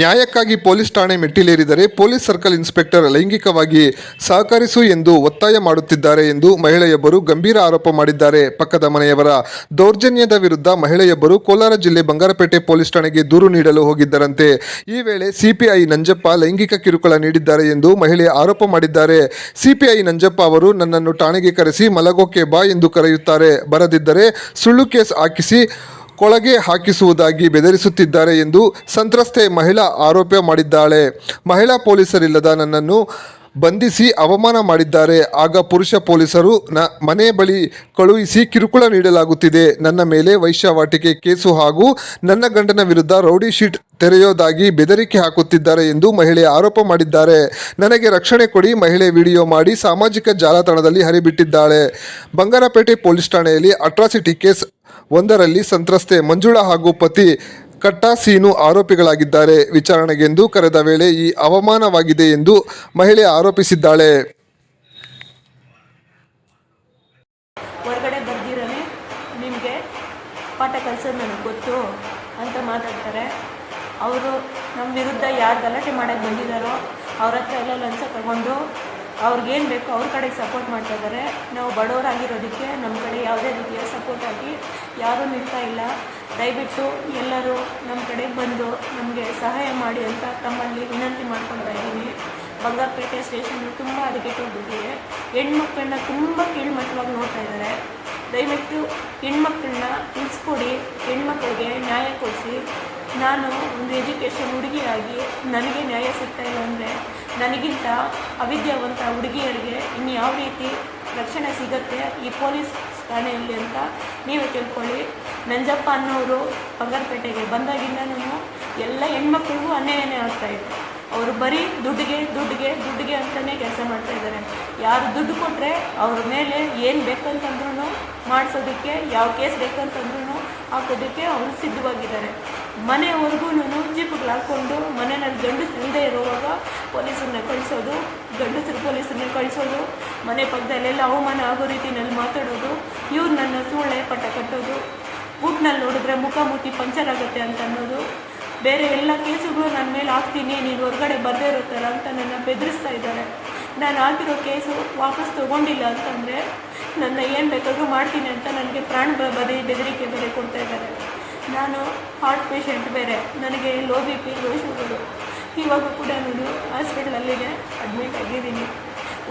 ನ್ಯಾಯಕ್ಕಾಗಿ ಪೊಲೀಸ್ ಠಾಣೆ ಮೆಟ್ಟಿಲೇರಿದರೆ police circle inspector ಲೈಂಗಿಕವಾಗಿ ಸಹಕರಿಸು ಎಂದು ಒತ್ತಾಯ ಮಾಡುತ್ತಿದ್ದಾರೆ ಎಂದು ಮಹಿಳೆಯೊಬ್ಬರು ಗಂಭೀರ ಆರೋಪ ಮಾಡಿದ್ದಾರೆ. ಪಕ್ಕದ ಮನೆಯವರ ದೌರ್ಜನ್ಯದ ವಿರುದ್ಧ ಮಹಿಳೆಯೊಬ್ಬರು ಕೋಲಾರ ಜಿಲ್ಲೆ ಬಂಗಾರಪೇಟೆ ಪೊಲೀಸ್ ಠಾಣೆಗೆ ದೂರು ನೀಡಲು ಹೋಗಿದ್ದರಂತೆ. ಈ ವೇಳೆ ಸಿಪಿಐ ನಂಜಪ್ಪ ಲೈಂಗಿಕ ಕಿರುಕುಳ ನೀಡಿದ್ದಾರೆ ಎಂದು ಮಹಿಳೆ ಆರೋಪ ಮಾಡಿದ್ದಾರೆ. ಸಿಪಿಐ ನಂಜಪ್ಪ ಅವರು, ನನ್ನನ್ನು ಠಾಣೆಗೆ ಕರೆಸಿ ಮಲಗೋಕೆ ಬಾ ಎಂದು ಕರೆಯುತ್ತಾರೆ. ಬರದಿದ್ದರೆ ಸುಳ್ಳು ಕೇಸ್ ಹಾಕಿಸಿ ಕೊಳಗೆ ಹಾಕಿಸುವುದಾಗಿ ಬೆದರಿಸುತ್ತಿದ್ದಾರೆ ಎಂದು ಸಂತ್ರಸ್ತೆ ಮಹಿಳಾ ಆರೋಪ ಮಾಡಿದ್ದಾಳೆ. ಮಹಿಳಾ ಪೊಲೀಸರಿಲ್ಲದ ನನ್ನನ್ನು ಬಂಧಿಸಿ ಅವಮಾನ ಮಾಡಿದ್ದಾರೆ. ಆಗ ಪುರುಷ ಪೊಲೀಸರು ನ ಮನೆ ಬಳಿ ಕಳುಹಿಸಿ ಕಿರುಕುಳ ನೀಡಲಾಗುತ್ತಿದೆ. ನನ್ನ ಮೇಲೆ ವೈಶ್ಯವಾಟಿಕೆ ಕೇಸು ಹಾಗೂ ನನ್ನ ಗಂಡನ ವಿರುದ್ಧ ರೌಡಿ ಶೀಟ್ ತೆರೆಯೋದಾಗಿ ಬೆದರಿಕೆ ಹಾಕುತ್ತಿದ್ದಾರೆ ಎಂದು ಮಹಿಳೆ ಆರೋಪ ಮಾಡಿದ್ದಾರೆ. ನನಗೆ ರಕ್ಷಣೆ ಕೊಡಿ, ಮಹಿಳೆ ವಿಡಿಯೋ ಮಾಡಿ ಸಾಮಾಜಿಕ ಜಾಲತಾಣದಲ್ಲಿ ಹರಿಬಿಟ್ಟಿದ್ದಾಳೆ. ಬಂಗಾರಪೇಟೆ ಪೊಲೀಸ್ ಠಾಣೆಯಲ್ಲಿ ಅಟ್ರಾಸಿಟಿ ಕೇಸ್ ಒಂದರಲ್ಲಿ ಸಂತ್ರಸ್ತೆ ಮಂಜುಳಾ ಹಾಗೂ ಪತಿ ಕಟ್ಟಾಸೀನು ಆರೋಪಿಗಳಾಗಿದ್ದಾರೆ. ವಿಚಾರಣೆಗೆಂದು ಕರೆದ ವೇಳೆ ಈ ಅವಮಾನವಾಗಿದೆ ಎಂದು ಮಹಿಳೆ ಆರೋಪಿಸಿದ್ದಾಳೆ. ಹೊರಗಡೆ ಬರ್ದಿರಲಿ, ನಿಮಗೆ ಪಾಠ ಕಲಿಸೋದು ನನಗೆ ಗೊತ್ತು ಅಂತ ಮಾತಾಡ್ತಾರೆ. ಅವರು ನಮ್ಮ ವಿರುದ್ಧ ಯಾರು ಗಲಾಟೆ ಮಾಡೋಕ್ಕೆ ಬಂದಿದ್ದಾರೋ ಅವ್ರ ಹತ್ರ ಎಲ್ಲ ಲಂಚ ತಗೊಂಡು ಅವ್ರಿಗೇನು ಬೇಕೋ ಅವ್ರ ಕಡೆಗೆ ಸಪೋರ್ಟ್ ಮಾಡ್ತಾ ಇದ್ದಾರೆ ನಾವು ಬಡವರಾಗಿರೋದಕ್ಕೆ ನಮ್ಮ ಕಡೆ ಯಾವುದೇ ರೀತಿಯ ಸಪೋರ್ಟ್ ಆಗಿ ಯಾರೂ ನಿಲ್ತಾ ಇಲ್ಲ. ದಯವಿಟ್ಟು ಎಲ್ಲರೂ ನಮ್ಮ ಕಡೆಗೆ ಬಂದು ನಮಗೆ ಸಹಾಯ ಮಾಡಿ ಅಂತ ತಮ್ಮಲ್ಲಿ ವಿನಂತಿ ಮಾಡ್ಕೊಳ್ತಾ ಇದ್ದೀನಿ. ಬಂಗಾರಪೇಟೆ ಸ್ಟೇಷನ್ ತುಂಬ ಹದಗೆಟ್ಟೋಗ್ಬಿಟ್ಟಿದೆ ಹೆಣ್ಮಕ್ಳನ್ನ ತುಂಬ ಕೀಳ್ಮಟ್ಟವಾಗಿ ನೋಡ್ತಾ ಇದ್ದಾರೆ ದಯವಿಟ್ಟು ಹೆಣ್ಮಕ್ಳನ್ನ ಉಳಿಸ್ಕೊಡಿ ಹೆಣ್ಮಕ್ಳಿಗೆ ನ್ಯಾಯ ಕೊಡಿಸಿ. ನಾನು ಒಂದು ಎಜುಕೇಷನ್ ಹುಡುಗಿಯಾಗಿ ನನಗೆ ನ್ಯಾಯ ಸಿಗ್ತಾ ಇಲ್ಲ ಅಂದರೆ ನನಗಿಂತ ಅವಿದ್ಯಾವಂತ ಹುಡುಗಿಯರಿಗೆ ಇನ್ಯಾವ ಯಾವ ರೀತಿ ರಕ್ಷಣೆ ಸಿಗುತ್ತೆ ಈ ಪೊಲೀಸ್ ಠಾಣೆಯಲ್ಲಿ ಅಂತ ನೀವೇ ತಿಳ್ಕೊಳ್ಳಿ. ನಂಜಪ್ಪ ಅನ್ನೋರು ಬಂಗಾರಪೇಟೆಗೆ ನಾನು ಎಲ್ಲ ಹೆಣ್ಮಕ್ಳಿಗೂ ಅನ್ಯಾಯನೇ ಆಗ್ತಾಯಿದೆ ಅವರು ಬರೀ ದುಡ್ಡಿಗೆ ದುಡ್ಡಿಗೆ ದುಡ್ಡಿಗೆ ಅಂತಲೇ ಕೆಲಸ ಮಾಡ್ತಾ ಇದ್ದಾರೆ. ಯಾರು ದುಡ್ಡು ಕೊಟ್ಟರೆ ಅವ್ರ ಮೇಲೆ ಏನು ಬೇಕಂತಂದ್ರೂ ಮಾಡಿಸೋದಕ್ಕೆ, ಯಾವ ಕೇಸ್ ಬೇಕಂತಂದ್ರೂ ಹಾಕೋದಕ್ಕೆ ಅವರು ಸಿದ್ಧವಾಗಿದ್ದಾರೆ. ಮನೆವರೆಗೂ ಜೀಪುಗಳು ಹಾಕ್ಕೊಂಡು ಮನೆಯಲ್ಲಿ ಗಂಡು ಇಲ್ಲದೆ ಇರುವಾಗ ಪೊಲೀಸರನ್ನ ಕಳಿಸೋದು, ಗಂಡಸರು ಪೊಲೀಸರನ್ನ ಕಳಿಸೋದು, ಮನೆ ಪಕ್ಕದಲ್ಲೆಲ್ಲ ಅವಮಾನ ಆಗೋ ರೀತಿಯಲ್ಲಿ ಮಾತಾಡೋದು, ಇವ್ರು ನನ್ನ ಸೂಳೆ ಪಟ್ಟ ಕಟ್ಟೋದು, ಊಟ್ನಲ್ಲಿ ನೋಡಿದ್ರೆ ಮುಖಾಮುಖಿ ಪಂಚರ್ ಆಗುತ್ತೆ ಅಂತ ಅನ್ನೋದು ಬೇರೆ ಎಲ್ಲ ಕೇಸುಗಳು ನನ್ನ ಮೇಲೆ ಹಾಕ್ತೀನಿ, ನೀನು ಹೊರಗಡೆ ಬರದೇ ಇರುತ್ತಲ್ಲ ಅಂತ ನನ್ನ ಬೆದರಿಸ್ತಾ ಇದ್ದಾರೆ. ನಾನು ಹಾಕಿರೋ ಕೇಸು ವಾಪಸ್ ತೊಗೊಂಡಿಲ್ಲ ಅಂತಂದರೆ ನನ್ನ ಏನು ಬೇಕಾದರೂ ಮಾಡ್ತೀನಿ ಅಂತ ನನಗೆ ಪ್ರಾಣ ಬದಿ, ಬೆದರಿಕೆ ಬೇರೆ ಕೊಡ್ತಾ ಇದ್ದಾರೆ. ನಾನು ಹಾರ್ಟ್ ಪೇಷಂಟ್ ಬೇರೆ, ನನಗೆ low B P low sugar ಇವಾಗ ಕೂಡ ನಾನು ಹಾಸ್ಪಿಟ್ಲಲ್ಲಿಗೆ ಅಡ್ಮಿಟ್ ಆಗಿದ್ದೀನಿ.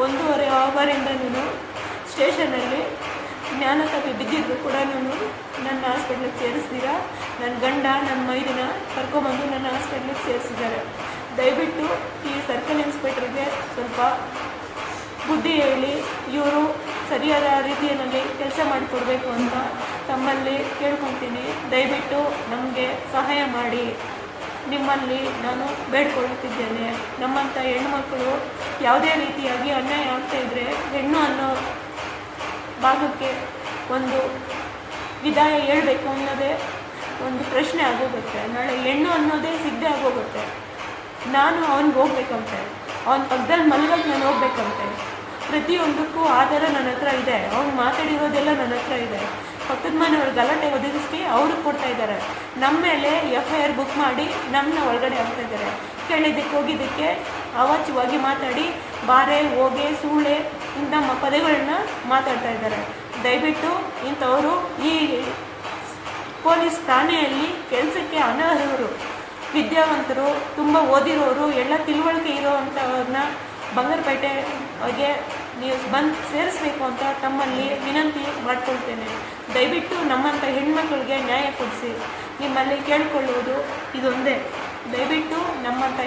ಒಂದೂವರೆ ಅವರಿಂದನೂ ಸ್ಟೇಷನಲ್ಲಿ ಜ್ಞಾನ ತಪ್ಪಿ ಬಿದ್ದಿದ್ರು ಕೂಡ ನನ್ನ ಹಾಸ್ಪಿಟ್ಲಿಗೆ ಸೇರಿಸ್ತೀರಾ? ನನ್ನ ಗಂಡ ನನ್ನ ಮೈದಿನ ಕರ್ಕೊಂಬಂದು ನನ್ನ ಹಾಸ್ಪಿಟ್ಲಿಗೆ ಸೇರಿಸಿದ್ದಾರೆ. ದಯವಿಟ್ಟು ಈ ಸರ್ಕಲ್ ಇನ್ಸ್ಪೆಕ್ಟ್ರಿಗೆ ಸ್ವಲ್ಪ ಬುದ್ಧಿ ಹೇಳಿ, ಇವರು ಸರಿಯಾದ ರೀತಿಯಲ್ಲಿ ಕೆಲಸ ಮಾಡಿಕೊಡ್ಬೇಕು ಅಂತ ತಮ್ಮಲ್ಲಿ ಕೇಳ್ಕೊತೀನಿ ದಯವಿಟ್ಟು ನಮಗೆ ಸಹಾಯ ಮಾಡಿ. ನಿಮ್ಮಲ್ಲಿ ನಾನು ಬೇಡ್ಕೊಳ್ಳುತ್ತಿದ್ದೇನೆ ನಮ್ಮಂಥ ಹೆಣ್ಮಕ್ಳು ಯಾವುದೇ ರೀತಿಯಾಗಿ ಅನ್ಯಾಯ ಆಗ್ತಾ ಭಾಗಕ್ಕೆ ಒಂದು ವಿದಾಯ ಹೇಳಬೇಕು ಅನ್ನೋದೇ ಒಂದು ಪ್ರಶ್ನೆ ಆಗೋಗುತ್ತೆ. ನಾಳೆ ಹೆಣ್ಣು ಅನ್ನೋದೇ ಸಿದ್ಧ ಆಗೋಗುತ್ತೆ. ನಾನು ಅವ್ನಿಗೆ ಹೋಗ್ಬೇಕಂತೆ. ಅವ್ನ ಪಕ್ಕದಲ್ಲಿ ಮಲ್ಗಕ್ಕೆ ನಾನು ಹೋಗ್ಬೇಕಂತೆ. ಪ್ರತಿಯೊಂದಕ್ಕೂ ಆಧಾರ ನನ್ನ ಹತ್ರ ಇದೆ. ಅವ್ರು ಮಾತಾಡಿರೋದೆಲ್ಲ ನನ್ನ ಹತ್ರ ಇದೆ. ಪಕ್ಕದ ಮನೆಯವ್ರು ಗಲಾಟೆ ಒದಗಿಸಿ ಅವ್ರಿಗೆ ಕೊಡ್ತಾ ಇದ್ದಾರೆ. ನಮ್ಮ ಮೇಲೆ ಎಫ್ ಐ ಆರ್ ಬುಕ್ ಮಾಡಿ ನಮ್ಮನ್ನ ಒಳಗಡೆ ಹಾಕ್ತಾ ಇದ್ದಾರೆ. ಕೇಳಿದ್ದಕ್ಕೆ ಹೋಗಿದ್ದಕ್ಕೆ ಅವಾಚ್ಯವಾಗಿ ಮಾತಾಡಿ ಬಾರೆ, ಹೋಗೆ ಸೂಳೆ ಇಂಥ ಪದಗಳನ್ನ ಮಾತಾಡ್ತಾ ಇದ್ದಾರೆ. ದಯವಿಟ್ಟು ಇಂಥವರು ಈ ಪೊಲೀಸ್ ಠಾಣೆಯಲ್ಲಿ ಕೆಲಸಕ್ಕೆ ಅನರ್ಹರು, ವಿದ್ಯಾವಂತರು, ತುಂಬ ಓದಿರೋರು, ಎಲ್ಲ ತಿಳುವಳಿಕೆ ಇರೋವಂಥವ್ರನ್ನ ಬಂಗಾರಪೇಟೆಗೆ ನೀವು ಬಂದು ಸೇರಿಸ್ಬೇಕು ಅಂತ ತಮ್ಮಲ್ಲಿ ವಿನಂತಿ ಮಾಡಿಕೊಳ್ತೇನೆ. ದಯವಿಟ್ಟು ನಮ್ಮಂಥ ಹೆಣ್ಮಕ್ಳಿಗೆ ನ್ಯಾಯ ಕೊಡಿಸಿ. ನಿಮ್ಮಲ್ಲಿ ಕೇಳಿಕೊಳ್ಳುವುದು ಇದೊಂದೇ. ದಯವಿಟ್ಟು ನಮ್ಮಂಥ